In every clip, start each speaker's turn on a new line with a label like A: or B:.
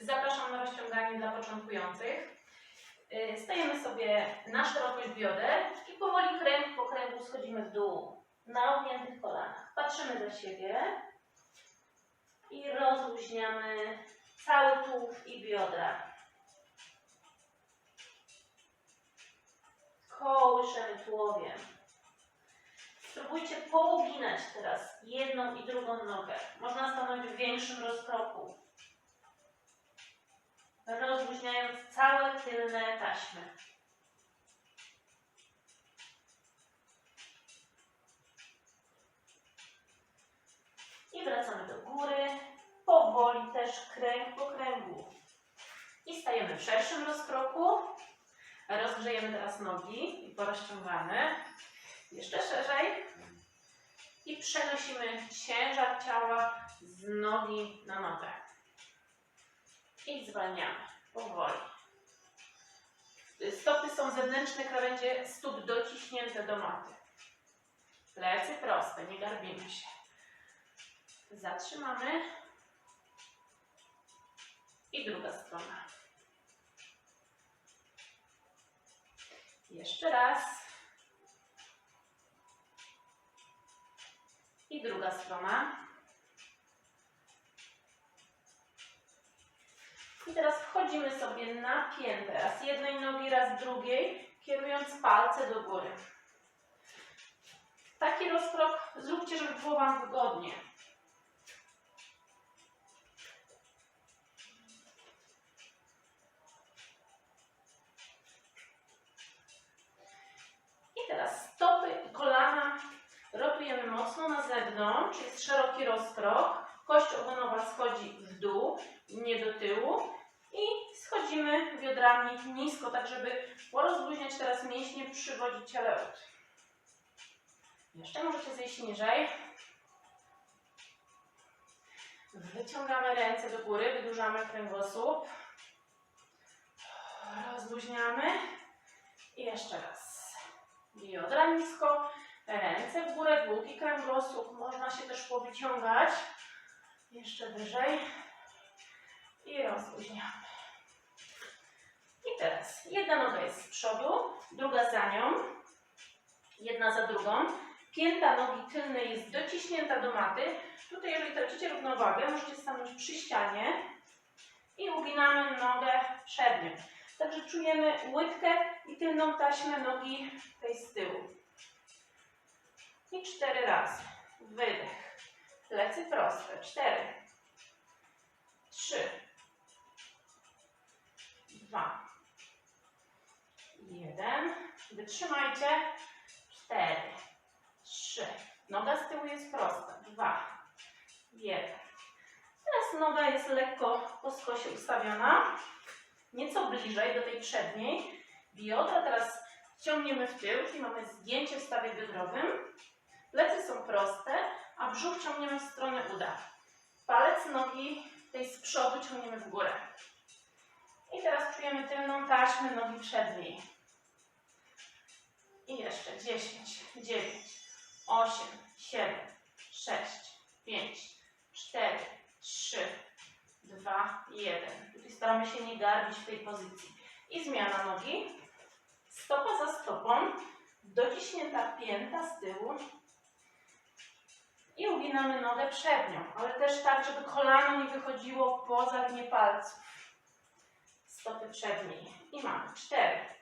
A: Zapraszam na rozciąganie dla początkujących. Y, Stajemy sobie na szerokość bioder i powoli kręg po kręgu schodzimy w dół na ugniętych kolanach. Patrzymy za siebie i rozluźniamy cały tułów i biodra. Kołyszemy tułowiem. Spróbujcie pouginać teraz jedną i drugą nogę. Można stanąć w większym rozkroku. Rozluźniając całe tylne taśmy. I wracamy do góry. Powoli też kręg po kręgu. I stajemy w szerszym rozkroku. Rozgrzejemy teraz nogi i porozciągamy. Jeszcze szerzej. I przenosimy ciężar ciała z nogi na nogę. I zwalniamy powoli. Stopy są zewnętrzne krawędzie stóp dociśnięte do maty. Plecy proste, nie garbimy się. Zatrzymamy. I druga strona. Jeszcze raz. I druga strona. I teraz wchodzimy sobie na piętę, raz jednej nogi, raz drugiej, kierując palce do góry. Taki rozkrok zróbcie, żeby było Wam wygodnie. I teraz stopy i kolana rotujemy mocno na zewnątrz, jest szeroki rozkrok, kość ogonowa schodzi w dół, nie do tyłu i schodzimy biodrami nisko, tak żeby porozluźniać teraz mięśnie przywodziciele ud. Jeszcze możecie zejść niżej. Wyciągamy ręce do góry, wydłużamy kręgosłup. Rozluźniamy. I jeszcze raz. Biodra nisko, ręce w górę, długi kręgosłup. Można się też powyciągać. Jeszcze wyżej. I rozluźniamy. I teraz jedna noga jest z przodu, druga za nią. Jedna za drugą. Pięta nogi tylnej jest dociśnięta do maty. Tutaj, jeżeli tracicie równowagę, możecie stanąć przy ścianie i uginamy nogę przednią. Także czujemy łydkę i tylną taśmę nogi tej z tyłu. I cztery razy. Wydech. Plecy proste. Cztery. Trzy. Dwa. Jeden. Wytrzymajcie. Cztery. Trzy. Noga z tyłu jest prosta. Dwa. Jeden. Teraz noga jest lekko po skosie ustawiona. Nieco bliżej do tej przedniej. Biodra teraz ciągniemy w tył, czyli mamy zgięcie w stawie biodrowym. Plecy są proste, a brzuch ciągniemy w stronę uda. Palec nogi tej z przodu ciągniemy w górę. I teraz czujemy tylną taśmę nogi przedniej. I jeszcze 10, 9, 8, 7, 6, 5, 4, 3, 2, 1. Tutaj staramy się nie garbić w tej pozycji. I zmiana nogi. Stopa za stopą. Dociśnięta pięta z tyłu. I uginamy nogę przednią, ale też tak, żeby kolano nie wychodziło poza linię palców. Stopy przedniej. I mamy 4,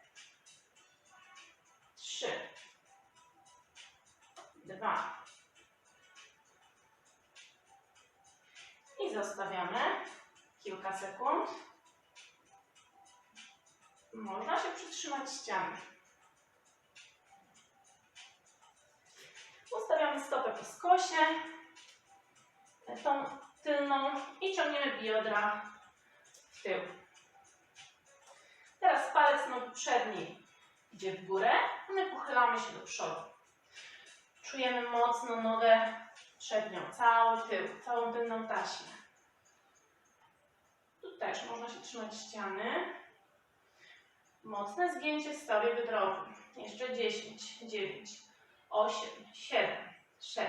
A: 3, 2 i zostawiamy kilka sekund. Można się przytrzymać ściany. Ustawiamy stopę po skosie, tą tylną i ciągniemy biodra w tył. Teraz palec nogi przedniej idzie w górę, my pochylamy się do przodu. Czujemy mocno nogę przednią, cały tył, całą tylną taśmę. Tu też można się trzymać ściany. Mocne zgięcie w stawie biodrowym. Jeszcze 10, 9, 8, 7, 6,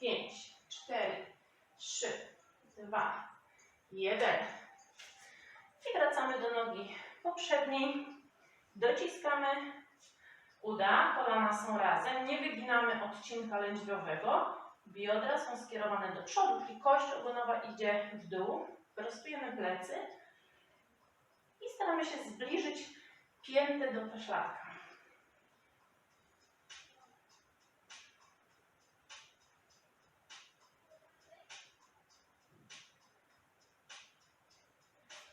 A: 5, 4, 3, 2, 1. I wracamy do nogi poprzedniej. Dociskamy uda, kolana są razem, nie wyginamy odcinka lędźwiowego. Biodra są skierowane do przodu, czyli kość ogonowa idzie w dół. Prostujemy plecy i staramy się zbliżyć piętę do pośladka.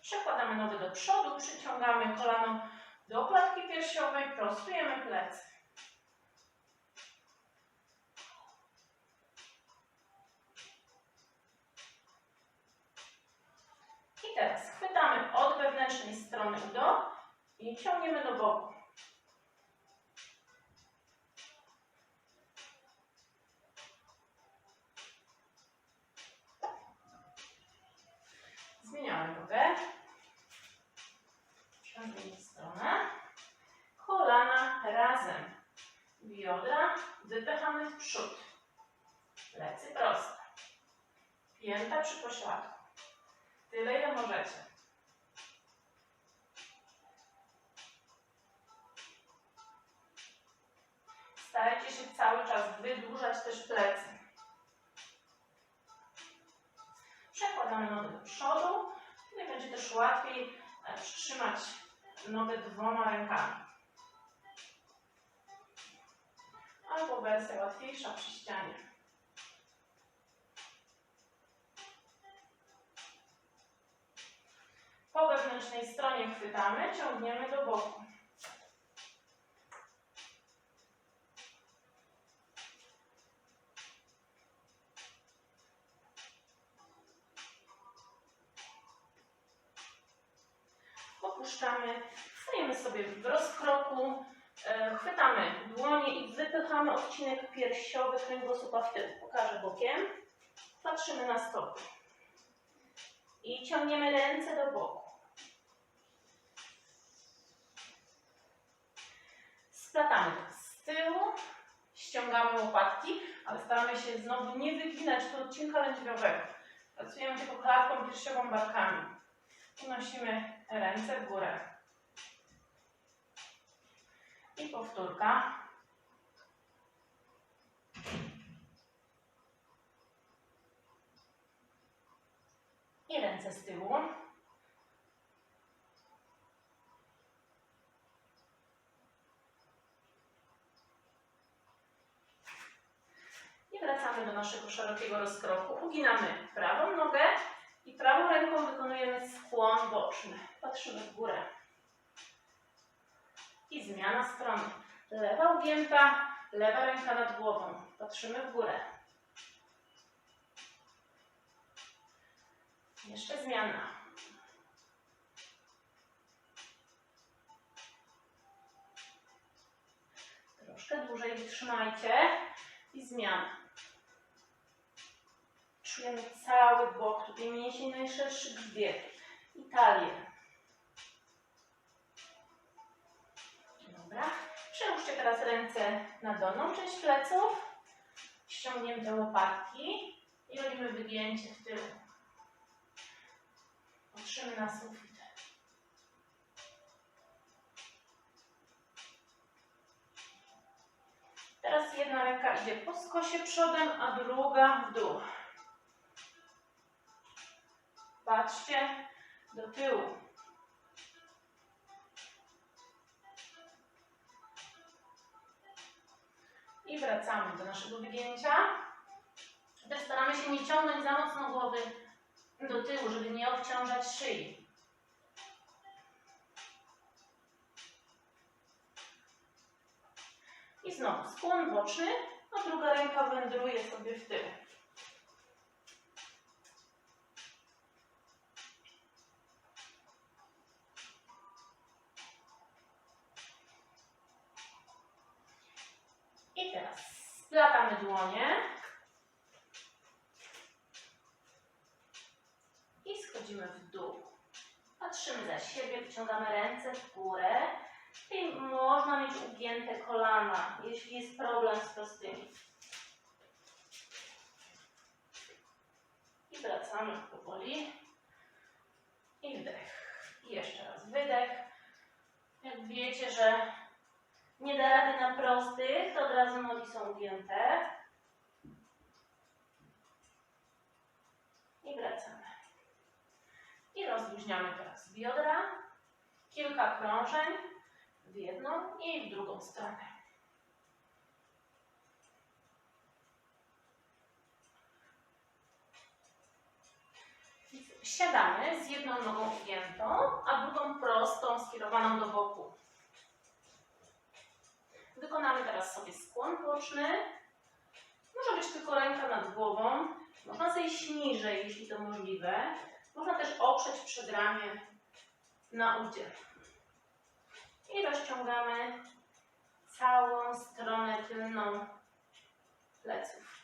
A: Przekładamy nogę do przodu, przyciągamy kolano do klatki piersiowej, prostujemy plecy. I teraz chwytamy od wewnętrznej strony udo i ciągniemy do boku. Przód. Plecy proste. Pięta przy pośladku. Tyle, ile możecie. Chwytamy, ciągniemy do boku. Opuszczamy, stajemy sobie w rozkroku, e, chwytamy dłonie i wypychamy odcinek piersiowy kręgosłupa w tył. Pokażę bokiem. Patrzymy na stopy. I ciągniemy ręce do boku. Splatamy z tyłu, ściągamy łopatki, ale staramy się znowu nie wyginać do odcinka lędźwiowego. Pracujemy tylko klatką piersiową barkami. Unosimy ręce w górę. I powtórka. I ręce z tyłu. I wracamy do naszego szerokiego rozkroku. Uginamy prawą nogę i prawą ręką wykonujemy skłon boczny. Patrzymy w górę. I zmiana strony. Lewa ugięta, lewa ręka nad głową. Patrzymy w górę. Jeszcze zmiana. Troszkę dłużej wytrzymajcie i zmiana. Czujemy cały bok, tutaj mięsień najszerszy grzbiet i talię. Dobra. Przełóżcie teraz ręce na dolną część pleców. Ściągnięte łopatki i robimy wygięcie w tył. Patrzymy na sufit. Teraz jedna ręka idzie po skosie przodem, a druga w dół. Patrzcie do tyłu. I wracamy do naszego wygięcia. Też staramy się nie ciągnąć za mocno głowy do tyłu, żeby nie obciążać szyi. I znowu skłon boczny, a druga ręka wędruje sobie w tył. Splatamy dłonie. I schodzimy w dół. Patrzymy za siebie, wyciągamy ręce w górę. I można mieć ugięte kolana, jeśli jest problem z prostymi. I wracamy powoli. I wdech. I jeszcze raz wydech. Jak wiecie, że nie da rady na prostych, to od razu nogi są ugięte. I wracamy. I rozluźniamy teraz biodra. Kilka krążeń w jedną i w drugą stronę. Siadamy z jedną nogą ugiętą, a drugą prostą, skierowaną do boku. Wykonamy teraz sobie skłon boczny. Może być tylko ręka nad głową. Można zejść niżej, jeśli to możliwe. Można też oprzeć przedramię na udzie. I rozciągamy całą stronę tylną pleców.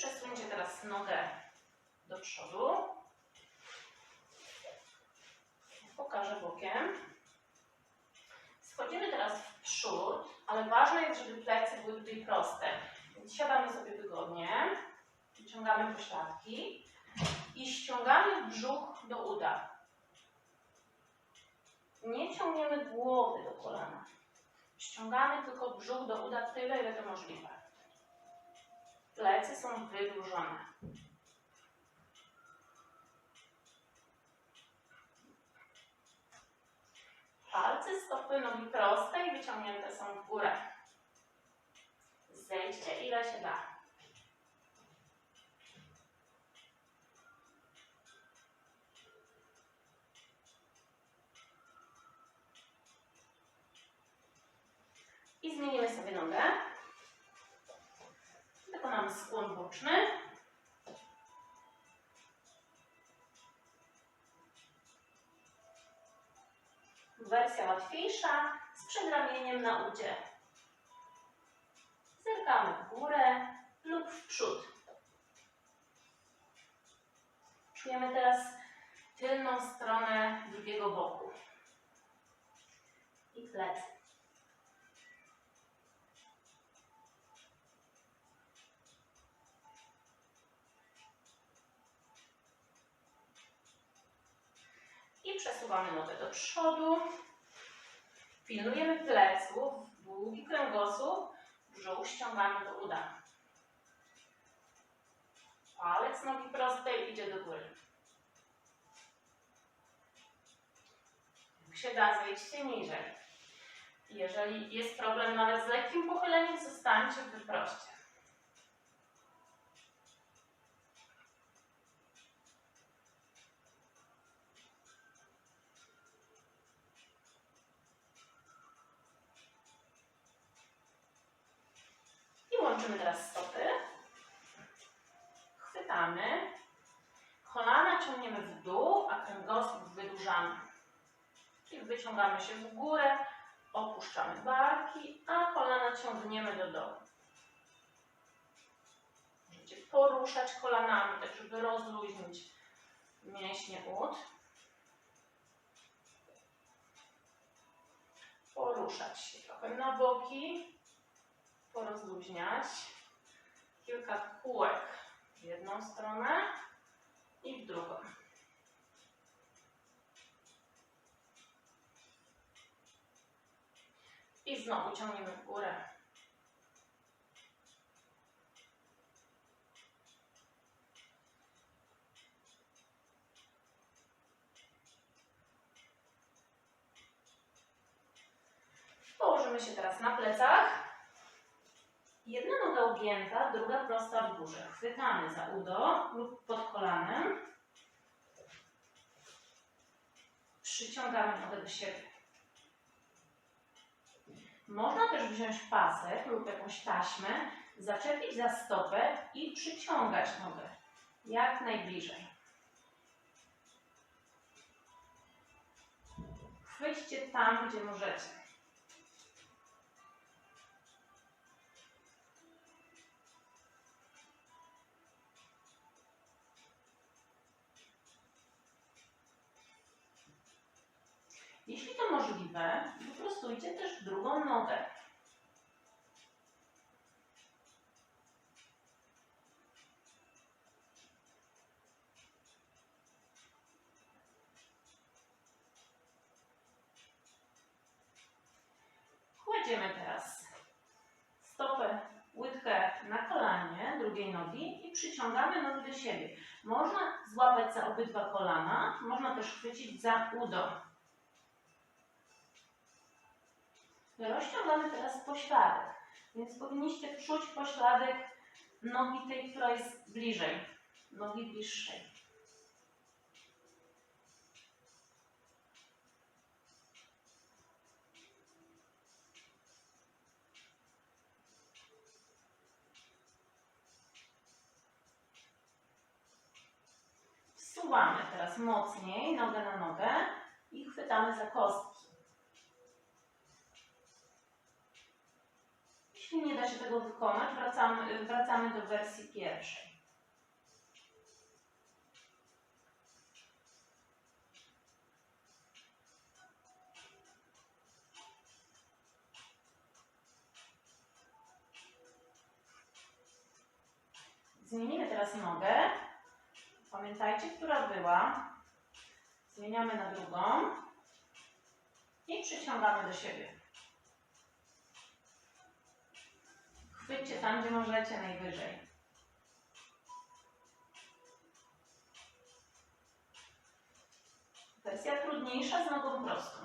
A: Przesuńcie teraz nogę do przodu. Pokażę bokiem. Schodzimy teraz w przód, ale ważne jest, żeby plecy były tutaj proste. Więc siadamy sobie wygodnie, wyciągamy pośladki i ściągamy brzuch do uda. Nie ciągniemy głowy do kolana. Ściągamy tylko brzuch do uda tyle, ile to możliwe. Plecy są wydłużone. Palce stopy nogi proste i wyciągnięte są w górę. Zejdźcie ile się da. I zmienimy sobie nogę. Wykonamy skłon boczny. Wersja łatwiejsza z przedramieniem na udzie. Zerkamy w górę lub w przód. Czujemy teraz tylną stronę drugiego boku i plecy. Przesuwamy nogę do przodu. Pilnujemy pleców, długi kręgosłup, brzuch ściągamy do uda. Palec nogi prostej idzie do góry. Jak się da, zejdźcie niżej. Jeżeli jest problem nawet z lekkim pochyleniem, zostańcie wyproście. Wyciągamy się w górę, opuszczamy barki, a kolana ciągniemy do dołu. Możecie poruszać kolanami, tak żeby rozluźnić mięśnie ud. Poruszać się trochę na boki porozluźniać. Kilka kółek w jedną stronę i w drugą. I znowu ciągniemy w górę. Położymy się teraz na plecach. Jedna noga ugięta, druga prosta w górze. Chwytamy za udo lub pod kolanem. Przyciągamy nogę do siebie. Można też wziąć pasek lub jakąś taśmę, zaczepić za stopę i przyciągać nogę jak najbliżej. Chwyćcie tam, gdzie możecie. Jeśli to możliwe, wyprostujcie też drugą nogę. Kładziemy teraz stopę, łydkę na kolanie drugiej nogi i przyciągamy nogi do siebie. Można złapać za obydwa kolana, można też chwycić za udo. Rozciągamy teraz pośladek, więc powinniście czuć pośladek nogi tej, która jest bliżej, nogi bliższej. Wsuwamy teraz mocniej nogę na nogę i chwytamy za kostki. Jeśli nie da się tego wykonać, wracamy, wracamy do wersji pierwszej. Zmienimy teraz nogę. Pamiętajcie, która była. Zmieniamy na drugą i przyciągamy do siebie. Chwyćcie tam, gdzie możecie najwyżej. Wersja trudniejsza z nogą prostą.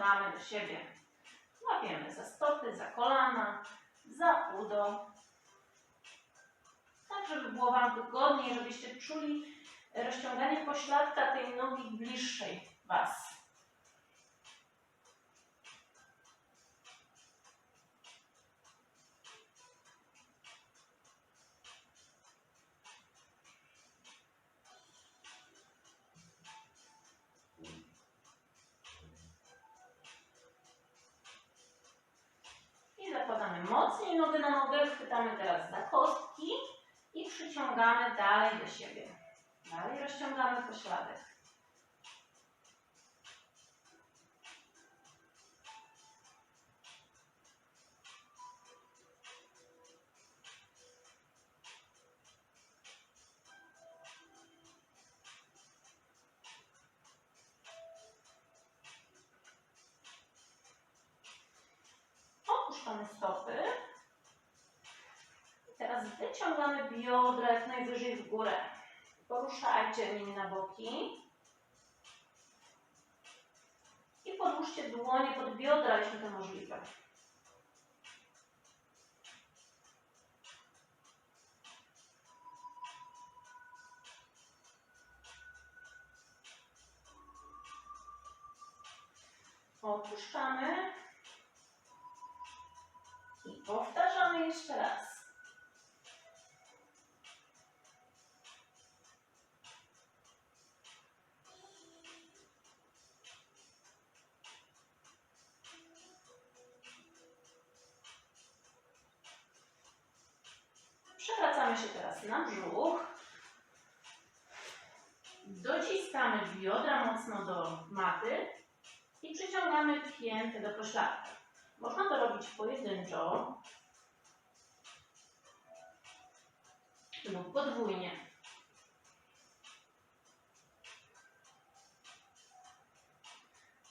A: Przyciągamy do siebie. Łapiemy za stopy, za kolana, za udo. Tak, żeby było Wam wygodniej, żebyście czuli rozciąganie pośladka tej nogi bliższej Was. ownership wyciągamy biodra jak najwyżej w górę. Poruszajcie nimi na boki. Przewracamy się teraz na brzuch. Dociskamy biodra mocno do maty i przyciągamy pięty do pośladka. Można to robić pojedynczo lub podwójnie.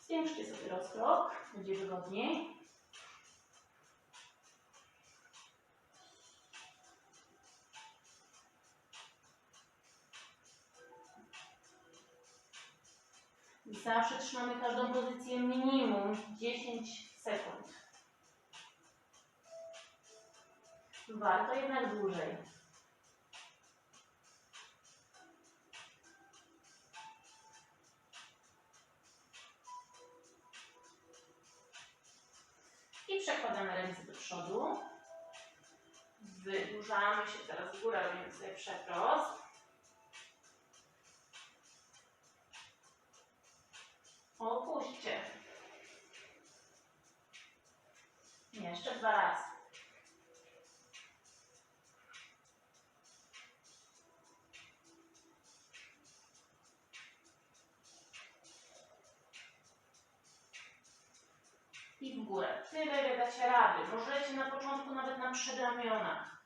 A: Zwiększcie sobie rozkrok, będzie wygodniej. Zawsze trzymamy każdą pozycję minimum 10 sekund. Warto jednak dłużej. I przekładamy ręce do przodu. Wydłużamy się teraz w górę, robimy sobie przeprost. Możecie na początku nawet na przedramionach.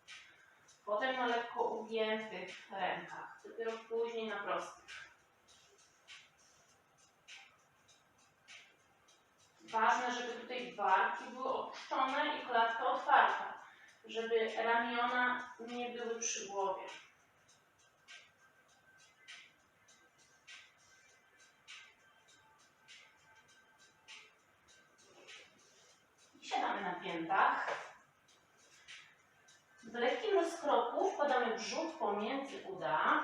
A: Potem na lekko ugiętych rękach. Dopiero później na prostych. Ważne, żeby tutaj barki były opuszczone i klatka otwarta, żeby ramiona nie były przy głowie. Pomiędzy uda.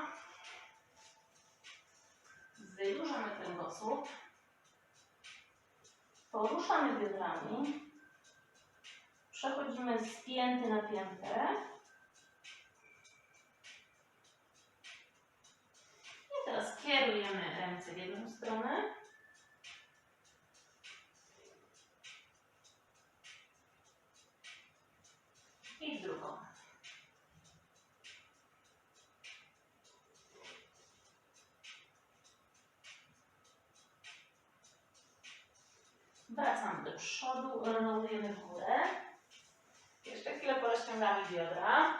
A: Wydłużamy kręgosłup. Poruszamy biodrami. Przechodzimy z pięty na piętę. I teraz kierujemy ręce w jedną stronę. I w drugą. Wracamy do przodu, rolujemy w górę. Jeszcze chwilę porozciągamy biodra.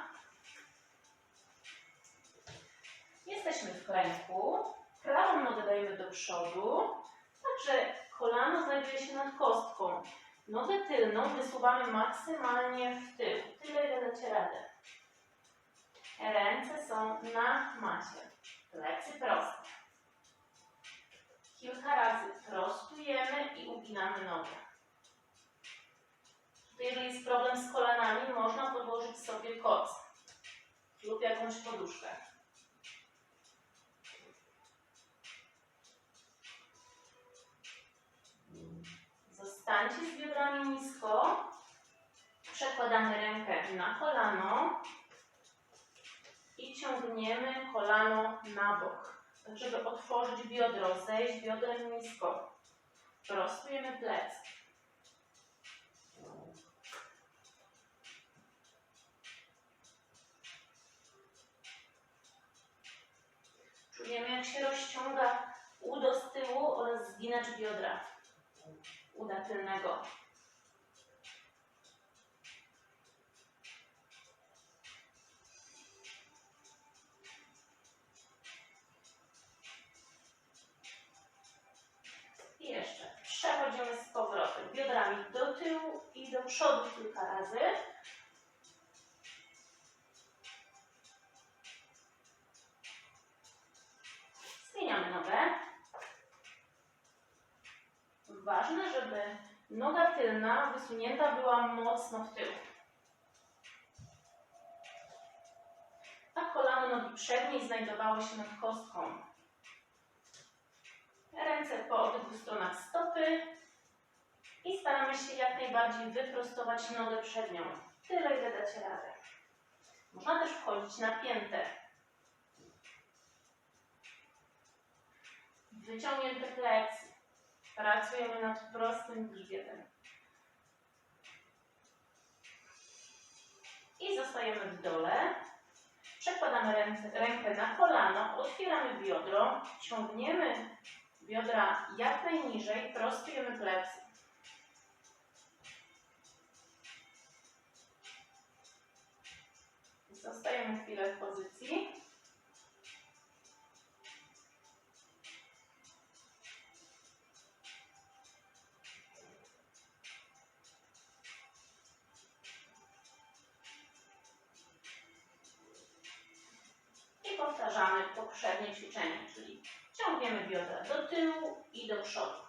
A: Jesteśmy w kręgu. Prawą nogę dajemy do przodu, tak że kolano znajduje się nad kostką. Nogę tylną wysuwamy maksymalnie w tył. Tyle, ile dacie radę. Ręce są na macie. Plecy proste. Kilka razy prostujemy i uginamy nogę. Jeżeli jest problem z kolanami, można podłożyć sobie koc lub jakąś poduszkę. Zostańcie z biodrami nisko. Przekładamy rękę na kolano i ciągniemy kolano na bok, żeby otworzyć biodro, zejść biodrem nisko. Prostujemy plecy. Czujemy, jak się rozciąga udo z tyłu oraz zginacz biodra uda tylnego. Biodrami do tyłu i do przodu kilka razy. Zmieniamy nogę. Ważne, żeby noga tylna wysunięta była mocno w tył. A kolano nogi przedniej znajdowało się nad kostką. Ręce po obydwu stronach stopy staramy się jak najbardziej wyprostować nogę przednią. Tyle, ile dacie radę. Można też wchodzić na piętę. Wyciągnięte plecy. Pracujemy nad prostym grzbietem. I zostajemy w dole. Przekładamy ręce, rękę na kolano, otwieramy biodro, ciągniemy biodra jak najniżej, prostujemy plecy. Zostajemy chwilę w pozycji. I powtarzamy poprzednie ćwiczenie, czyli ciągniemy biodra do tyłu i do przodu.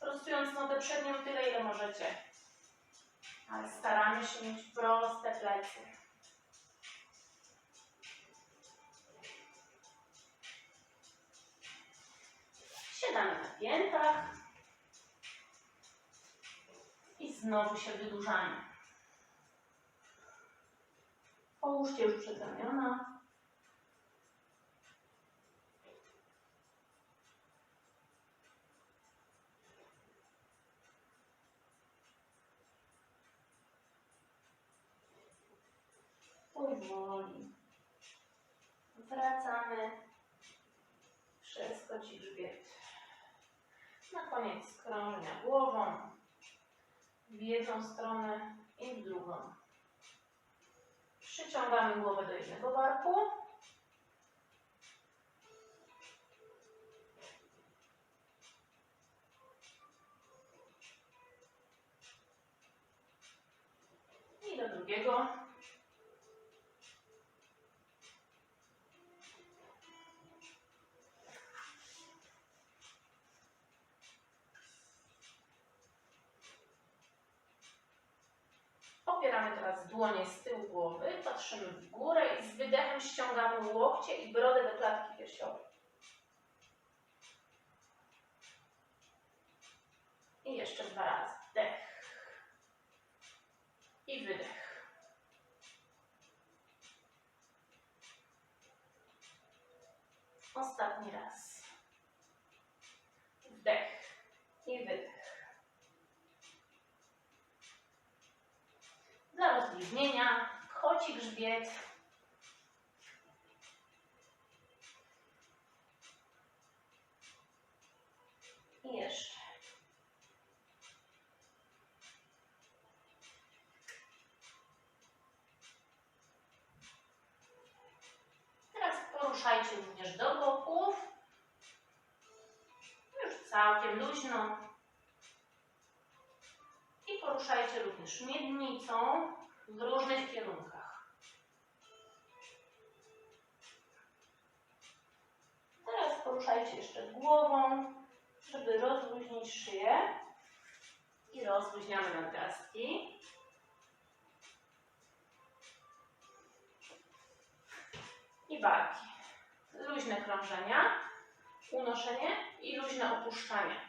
A: Prostując nogę przednią tyle, ile możecie. Ale staramy się mieć proste plecy. Piętach. I znowu się wydłużamy. Puśćcie już przed ramiona. Powoli. Wracamy przez koci grzbiet. Na koniec skrążenia głową w jedną stronę i w drugą. Przyciągamy głowę do jednego barku. I do drugiego. Opieramy teraz dłonie z tyłu głowy, patrzymy w górę i z wydechem ściągamy łokcie i brodę do klatki piersiowej. Teraz poruszajcie również do boków. Już całkiem luźno. I poruszajcie również miednicą w różnych kierunkach. Teraz poruszajcie jeszcze głową, żeby rozluźnić szyję. I rozluźniamy nadgarstki. Unoszenie i luźne opuszczanie.